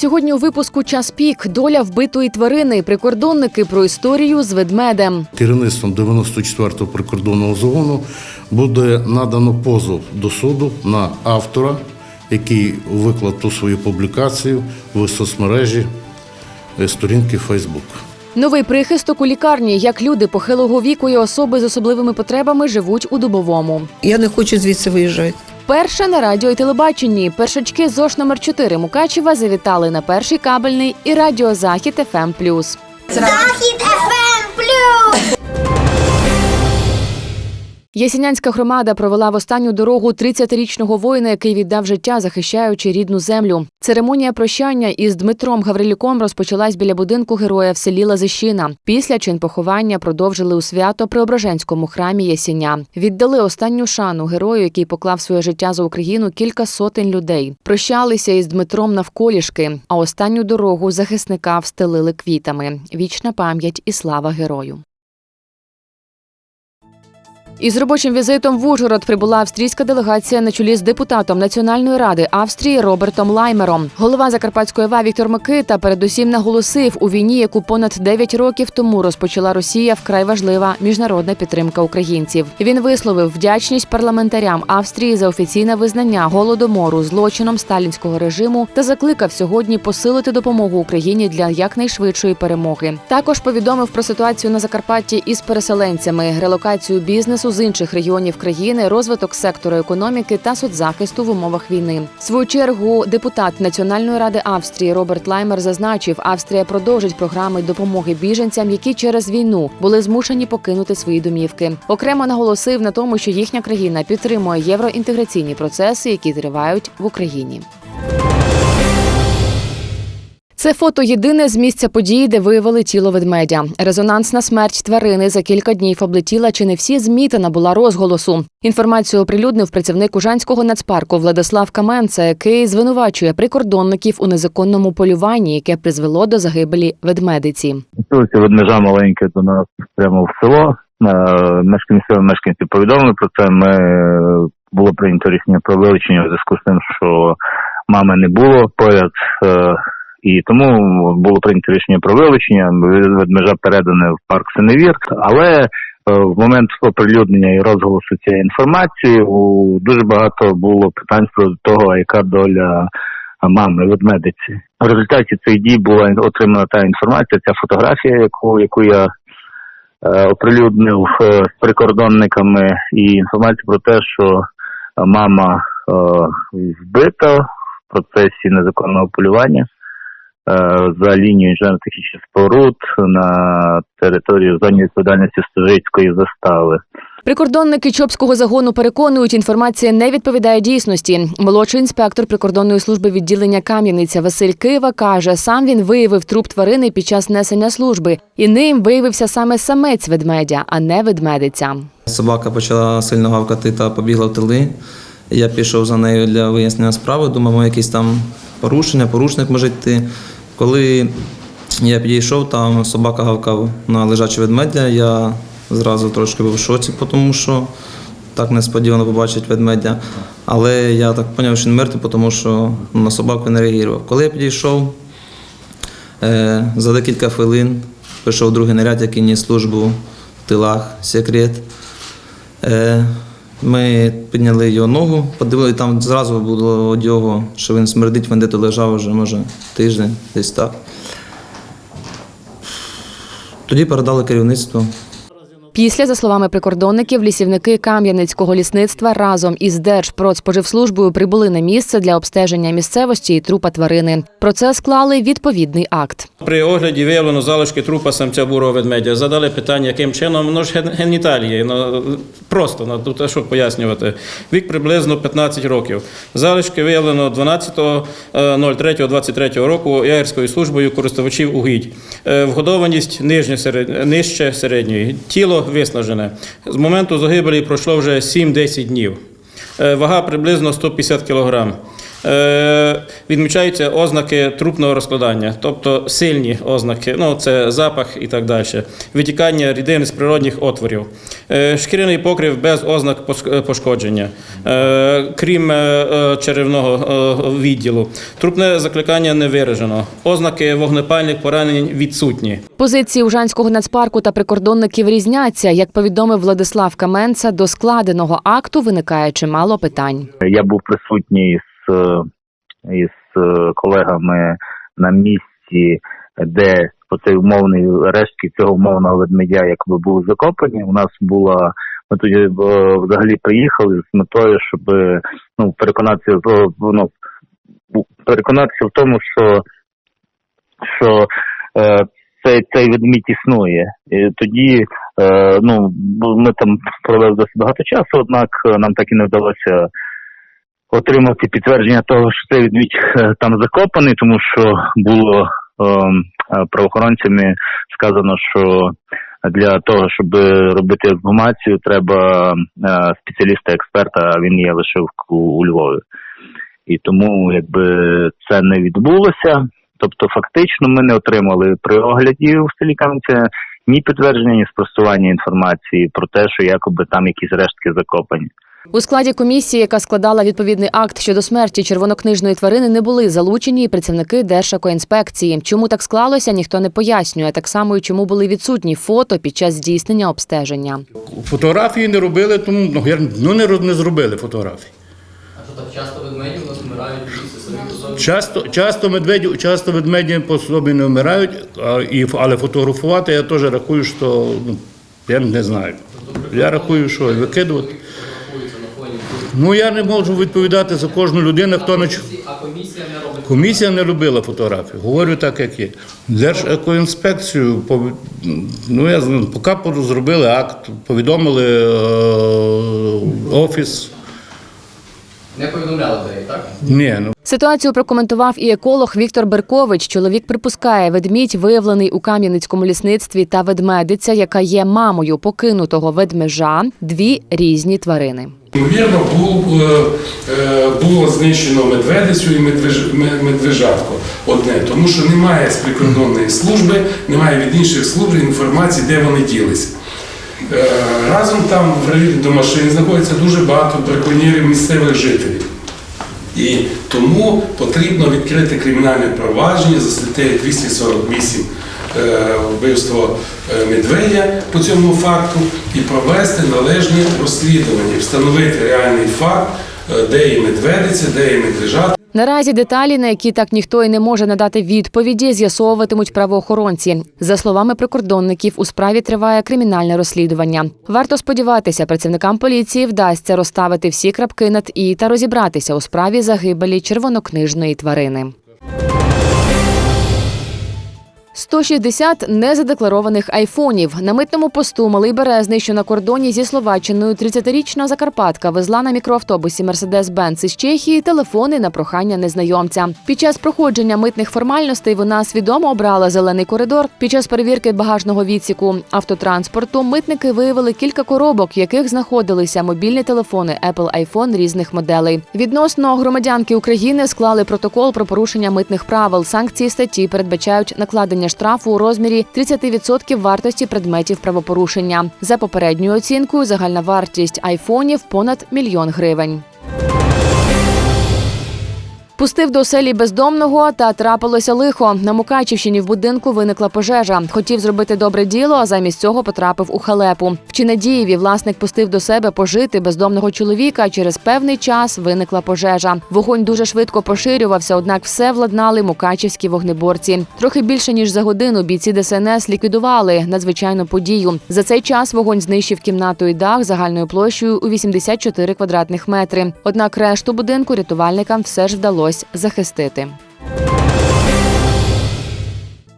Сьогодні у випуску час пік доля вбитої тварини. Прикордонники про історію з ведмедем. Керівництвом 94-го прикордонного загону буде надано позов до суду на автора, який виклав ту свою публікацію в соцмережі е, сторінки Фейсбук. Новий прихисток у лікарні. Як люди похилого віку і особи з особливими потребами живуть у дубовому. Я не хочу звідси виїжджати. Перше на радіо і телебаченні. Першачки ЗОШ номер 4 Мукачева завітали на перший кабельний і радіо Захід ФМ+. Захід ФМ плюс. Ясінянська громада провела в останню дорогу 30-річного воїна, який віддав життя, захищаючи рідну землю. Церемонія прощання із Дмитром Гаврилюком розпочалась біля будинку героя в селі Лазищина. Після чин поховання продовжили у свято Преображенському храмі Ясіня. Віддали останню шану герою, який поклав своє життя за Україну кілька сотень людей. Прощалися із Дмитром навколішки, а останню дорогу захисника встелили квітами. Вічна пам'ять і слава герою. Із робочим візитом в Ужгород прибула австрійська делегація на чолі з депутатом Національної ради Австрії Робертом Лаймером. Голова Закарпатської ОВА Віктор Микита передусім наголосив у війні, яку понад 9 років тому розпочала Росія, вкрай важлива міжнародна підтримка українців. Він висловив вдячність парламентарям Австрії за офіційне визнання голодомору злочином сталінського режиму та закликав сьогодні посилити допомогу Україні для якнайшвидшої перемоги. Також повідомив про ситуацію на Закарпатті із переселенцями, релокацію бізнесу з інших регіонів країни, розвиток сектору економіки та соцзахисту в умовах війни. В свою чергу депутат Національної ради Австрії Роберт Лаймер зазначив, Австрія продовжить програми допомоги біженцям, які через війну були змушені покинути свої домівки. Окремо наголосив на тому, що їхня країна підтримує євроінтеграційні процеси, які тривають в Україні. Це фото єдине з місця події, де виявили тіло ведмедя. Резонансна смерть тварини за кілька днів облетіла чи не всі змі та набула розголосу. Інформацію оприлюднив працівник Ужанського нацпарку Владислав Каменца, який звинувачує прикордонників у незаконному полюванні, яке призвело до загибелі ведмедиці. Ці ведмежа маленьке до нас прямо в село. Е, Мешканці мешканці повідомили про це. Ми е, було прийнято рішення про вилучення в зв'язку з тим, що мами не було поряд. І тому було прийнято рішення про вилучення. Ведмежа передане в парк Синевір. Але е, в момент оприлюднення і розголосу цієї інформації у дуже багато було питань про того, яка доля мами ведмедиці. В результаті цих дій була отримана та інформація, ця фотографія, яку, яку я е, оприлюднив е, з прикордонниками, і інформація про те, що мама вбита в процесі незаконного полювання за лінією інженерно-технічних споруд на території в зоні відповідальності Стожицької застави. Прикордонники Чопського загону переконують, інформація не відповідає дійсності. Молодший інспектор прикордонної служби відділення Кам'яниця Василь Кива каже, сам він виявив труп тварини під час несення служби, і ним виявився саме самець ведмедя, а не ведмедиця. Собака почала сильно гавкати та побігла в тили. Я пішов за нею для вияснення справи, думав, якісь там порушення, порушник може йти. Коли я підійшов, там собака гавкав на лежаче ведмедя. Я зразу трошки був в шоці, тому що так несподівано побачить ведмедя. Але я так зрозумів, що він мертвий, тому що на собаку не реагував. Коли я підійшов, Е, За декілька хвилин прийшов другий наряд, який ніс службу в тилах, секрет. Ми підняли його ногу, подивилися, там зразу було від його, що він смердить, він де-то лежав вже, може, тиждень, десь так. Тоді передали керівництво. Після, за словами прикордонників, лісівники Кам'яницького лісництва разом із Держпродспоживслужбою прибули на місце для обстеження місцевості і трупа тварини. Про це склали відповідний акт. При огляді виявлено залишки трупа самця бурого ведмедя. Задали питання, яким чином ну ж геніталії. Ну, просто ну, тут що пояснювати. Вік приблизно 15 років. Залишки виявлено е, 12.03.23 року Ягерською службою користувачів угідь. Е, Вгодованість нижче середньої. Тіло виснажене. З моменту загибелі пройшло вже 7-10 днів. Е, Вага приблизно 150 кг. Відмічаються ознаки трупного розкладання, тобто сильні ознаки, ну це запах і так далі, витікання рідини з природних отворів, е, шкіряний покрив без ознак е, пошкодження, е, крім черевного відділу, трупне закликання не виражено, ознаки вогнепальних поранень відсутні. Позиції Ужанського нацпарку та прикордонників різняться. Як повідомив Владислав Каменца, до складеного акту виникає чимало питань. Я був присутній з, із е, колегами на місці, де оцей умовний рештки цього умовного ведмедя якби був закопані. У нас була ми тоді е, взагалі приїхали з метою, щоб ну переконатися ну, переконатися в тому, що, що е, цей, цей ведмідь існує. І тоді е, ну ми там провели досить багато часу, однак е, нам так і не вдалося отримати підтвердження того, що цей відмідь е, там закопаний, тому що було ем, е, правоохоронцями сказано, що для того, щоб робити ексгумацію, треба е, спеціаліста-експерта, а він є лише у Львові. І тому якби це не відбулося. Тобто, фактично, ми не отримали при огляді в селі Кам'янця ні підтвердження, ні спростування інформації про те, що якоби там якісь рештки закопані. У складі комісії, яка складала відповідний акт щодо смерті червонокнижної тварини, не були залучені і працівники Держекоінспекції. Чому так склалося, ніхто не пояснює. Так само і чому були відсутні фото під час здійснення обстеження. Фотографії не робили, тому ну, я- ну не, не зробили фотографії. А що так часто ведмедів у нас вмирають самі? Часто, часто, медведі, часто ведмеді по собі не вмирають, а, і, але фотографувати я теж рахую, що ну, я не знаю. Я рахую, що викидувати. Ну я не можу відповідати за кожну людину, хто ч- А комісія не робить. Комісія не робила фотографію. Говорю так, як є. Держекоінспекцію ну я знаю, поки зробили акт, повідомили е, офіс. Не повідомляли людей, так? Ні, ну Ситуацію прокоментував і еколог Віктор Беркович. Чоловік припускає, ведмідь виявлений у Кам'янецькому лісництві та ведмедиця, яка є мамою покинутого ведмежа, дві різні тварини. Ймовірно, е, було знищено медведицю і медвеж, медвежатко одне, тому що немає з прикордонної служби, немає від інших служб інформації, де вони ділися. Е, Разом там в районі до машин знаходиться дуже багато браконьєрів місцевих жителів. І тому потрібно відкрити кримінальне провадження за статтею 248 е, вбивство е, медведя по цьому факту і провести належне розслідування, встановити реальний факт, е, де є медведиця, де є медвежат. Наразі деталі, на які так ніхто і не може надати відповіді, з'ясовуватимуть правоохоронці. За словами прикордонників, у справі триває кримінальне розслідування. Варто сподіватися, працівникам поліції вдасться розставити всі крапки над і та розібратися у справі загибелі червонокнижної тварини. 160 незадекларованих айфонів. На митному посту Малий Березний, що на кордоні зі Словаччиною, 30-річна Закарпатка везла на мікроавтобусі Мерседес-Бенц із Чехії телефони на прохання незнайомця. Під час проходження митних формальностей вона свідомо обрала зелений коридор. Під час перевірки багажного відсіку автотранспорту митники виявили кілька коробок, в яких знаходилися мобільні телефони Apple iPhone різних моделей. Відносно громадянки України склали протокол про порушення митних правил. Санкції статті передбачають накладення штрафу у розмірі 30% вартості предметів правопорушення. За попередньою оцінкою, загальна вартість айфонів понад мільйон гривень. Пустив до оселі бездомного та трапилося лихо. На Мукачівщині в будинку виникла пожежа. Хотів зробити добре діло, а замість цього потрапив у халепу. В Чинадієві власник пустив до себе пожити бездомного чоловіка. Через певний час виникла пожежа. Вогонь дуже швидко поширювався, однак все владнали мукачівські вогнеборці. Трохи більше ніж за годину бійці ДСНС ліквідували надзвичайну подію. За цей час вогонь знищив кімнату і дах загальною площею у 84 квадратних метри. Однак решту будинку рятувальникам все ж вдалося захистити.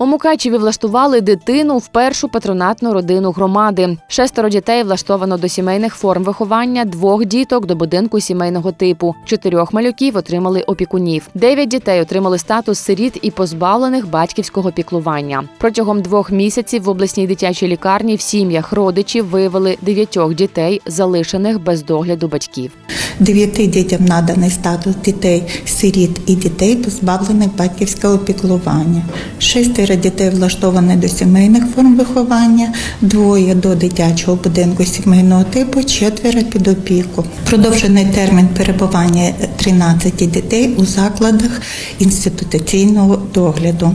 У Мукачеві влаштували дитину в першу патронатну родину громади. Шестеро дітей влаштовано до сімейних форм виховання, двох діток до будинку сімейного типу. Чотирьох малюків отримали опікунів. Дев'ять дітей отримали статус сиріт і позбавлених батьківського піклування. Протягом двох місяців в обласній дитячій лікарні в сім'ях родичів виявили дев'ятьох дітей, залишених без догляду батьків. Дев'яти дітям наданий статус дітей сиріт і дітей, позбавлених батьківського піклування. Шестеро дітей влаштовані до сімейних форм виховання, двоє до дитячого будинку сімейного типу, четверо під опіку. Продовжений термін перебування 13 дітей у закладах інституційного догляду.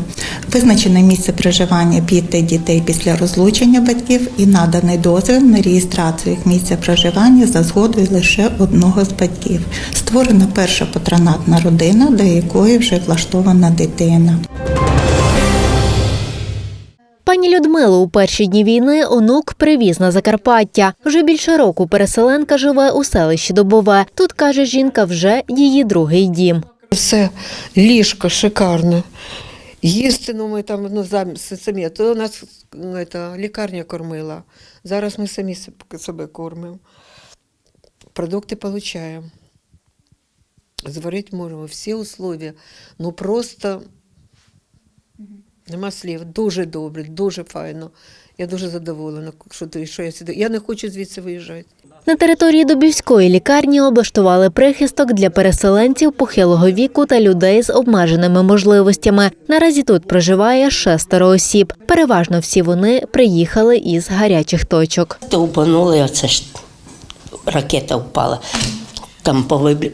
Визначене місце проживання п'яти дітей після розлучення батьків і наданий дозвіл на реєстрацію їх місця проживання за згодою лише одного з батьків. Створена перша патронатна родина, до якої вже влаштована дитина. Пані Людмилу у перші дні війни онук привіз на Закарпаття. Вже більше року переселенка живе у селищі Добове. Тут каже жінка, вже її другий дім. Все, ліжко шикарне. Їсти, ну ми там ну, самі. То нас ну, это, лікарня кормила. Зараз ми самі себе кормимо. Продукти отримуємо. Зварити можемо всі условия. Ну просто нема слів. Дуже добре, дуже файно. Я дуже задоволена, що, ти- що я сюди. Я не хочу звідси виїжджати. На території Дубівської лікарні облаштували прихисток для переселенців похилого віку та людей з обмеженими можливостями. Наразі тут проживає шестеро осіб. Переважно всі вони приїхали із гарячих точок. Довбанули, оце ж ракета впала. Там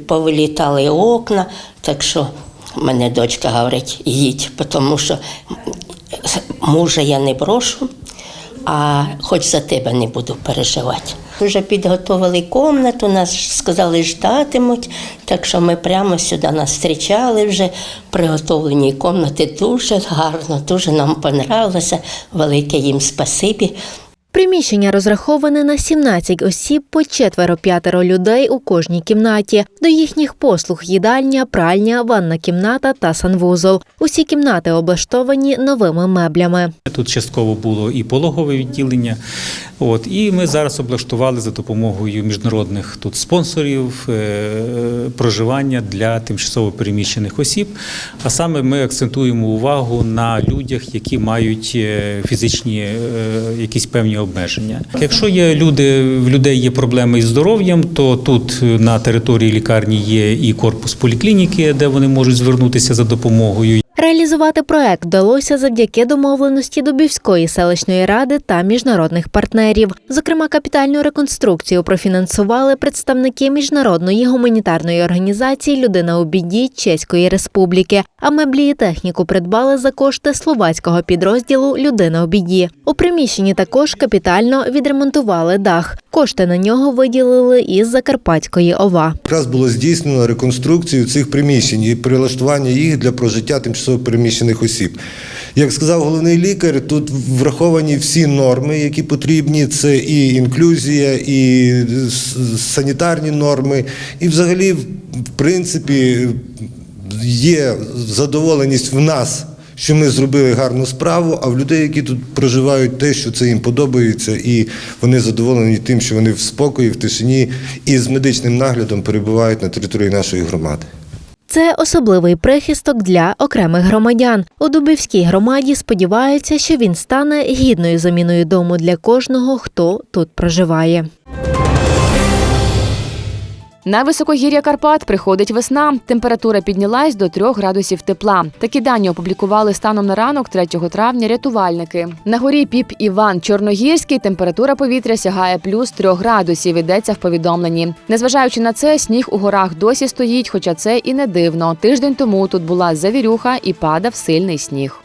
повилітали окна, так що мене дочка говорить, їдь, тому що мужа я не брошу, а хоч за тебе не буду переживати. Вже підготували кімнату, нас сказали, ждатимуть, так що ми прямо сюди нас зустрічали вже. Приготовлені кімнати дуже гарно, дуже нам понравилося. Велике їм спасибі. Приміщення розраховане на 17 осіб по четверо-п'ятеро людей у кожній кімнаті. До їхніх послуг їдальня, пральня, ванна кімната та санвузол. Усі кімнати облаштовані новими меблями. Тут частково було і пологове відділення. От, і ми зараз облаштували за допомогою міжнародних тут спонсорів е, проживання для тимчасово переміщених осіб. А саме ми акцентуємо увагу на людях, які мають е, фізичні е, якісь певні обмеження. Якщо є люди, в людей є проблеми із здоров'ям, то тут е, на території лікарні є і корпус поліклініки, де вони можуть звернутися за допомогою. Реалізувати проект вдалося завдяки домовленості Дубівської селищної ради та міжнародних партнерів. Зокрема, капітальну реконструкцію профінансували представники міжнародної гуманітарної організації Людина у біді Чеської Республіки. А меблі і техніку придбали за кошти словацького підрозділу Людина у біді. У приміщенні також капітально відремонтували дах. Кошти на нього виділили із Закарпатської ОВА. Якраз було здійснено реконструкцію цих приміщень і прилаштування їх для прожиття тимчасово переміщених осіб. Як сказав головний лікар, тут враховані всі норми, які потрібні. Це і інклюзія, і санітарні норми, і взагалі, в принципі, є задоволеність в нас. Що ми зробили гарну справу, а в людей, які тут проживають, те, що це їм подобається, і вони задоволені тим, що вони в спокої, в тишині і з медичним наглядом перебувають на території нашої громади. Це особливий прихисток для окремих громадян. У Дубівській громаді сподіваються, що він стане гідною заміною дому для кожного, хто тут проживає. На високогір'я Карпат приходить весна. Температура піднялась до 3 градусів тепла. Такі дані опублікували станом на ранок 3 травня рятувальники. На горі Піп Іван Чорногірський температура повітря сягає плюс 3 градусів. Йдеться в повідомленні. Незважаючи на це, сніг у горах досі стоїть, хоча це і не дивно. Тиждень тому тут була завірюха і падав сильний сніг.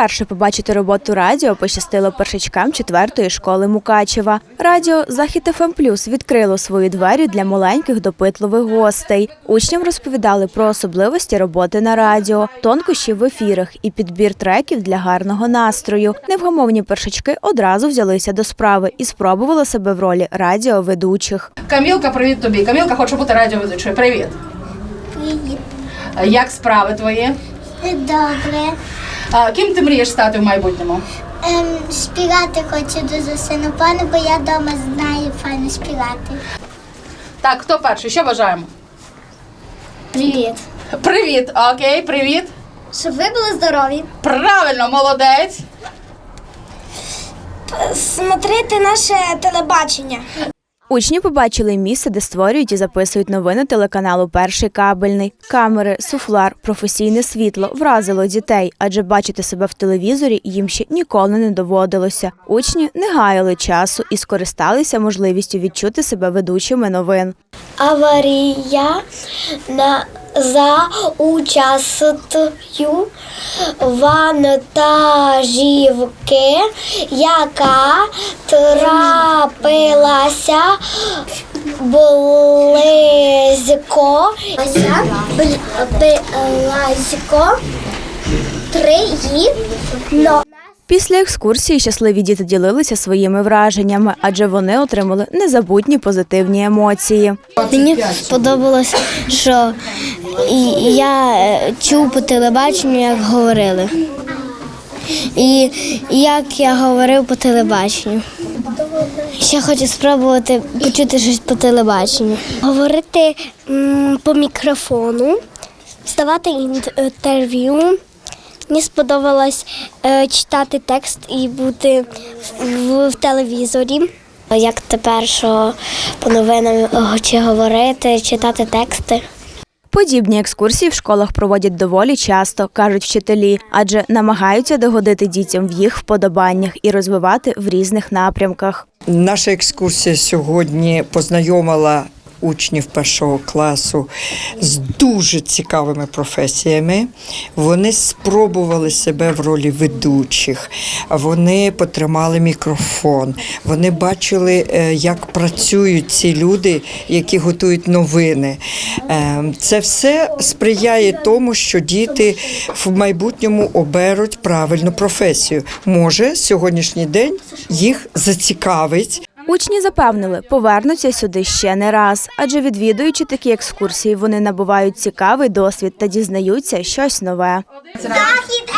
Перше побачити роботу радіо пощастило першачкам четвертої школи Мукачева. Радіо Захід ФМ Плюс відкрило свої двері для маленьких допитливих гостей. Учням розповідали про особливості роботи на радіо, тонкощі в ефірах і підбір треків для гарного настрою. Невгамовні першачки одразу взялися до справи і спробували себе в ролі радіоведучих. Камілка, привіт тобі. Камілка хоче бути радіоведучою. Привіт. Привіт. Як справи твої? Добре. А, ким ти мрієш стати в майбутньому? Ем, співати хочу дуже сильно, пане, бо я вдома знаю файно співати. Так, хто перший? Що бажаємо? Привіт. Привіт, окей, привіт. Щоб ви були здорові. Правильно, молодець. Смотрите наше телебачення. Учні побачили місце, де створюють і записують новини телеканалу Перший кабельний. Камери, суфлар, професійне світло вразило дітей, адже бачити себе в телевізорі їм ще ніколи не доводилося. Учні не гаяли часу і скористалися можливістю відчути себе ведучими новин. Аварія на за участю вантажівки, яка трапилася близько близько триїдно. Після екскурсії щасливі діти ділилися своїми враженнями, адже вони отримали незабутні позитивні емоції. Мені сподобалось, що я е, чув по телебаченню, як говорили. І як я говорив по телебаченню. Ще хочу спробувати почути щось по телебаченню. Говорити по мікрофону, здавати інтерв'ю. Мені сподобалось е, читати текст і бути в, в телевізорі. Як тепер, що по новинам чи говорити, читати тексти. Подібні екскурсії в школах проводять доволі часто, кажуть вчителі, адже намагаються догодити дітям в їх вподобаннях і розвивати в різних напрямках. Наша екскурсія сьогодні познайомила учнів першого класу з дуже цікавими професіями. Вони спробували себе в ролі ведучих, вони потримали мікрофон, вони бачили, е, як працюють ці люди, які готують новини. Е, Це все сприяє тому, що діти в майбутньому оберуть правильну професію. Може, сьогоднішній день їх зацікавить. Учні запевнили, повернуться сюди ще не раз, адже відвідуючи такі екскурсії, вони набувають цікавий досвід та дізнаються щось нове. Захід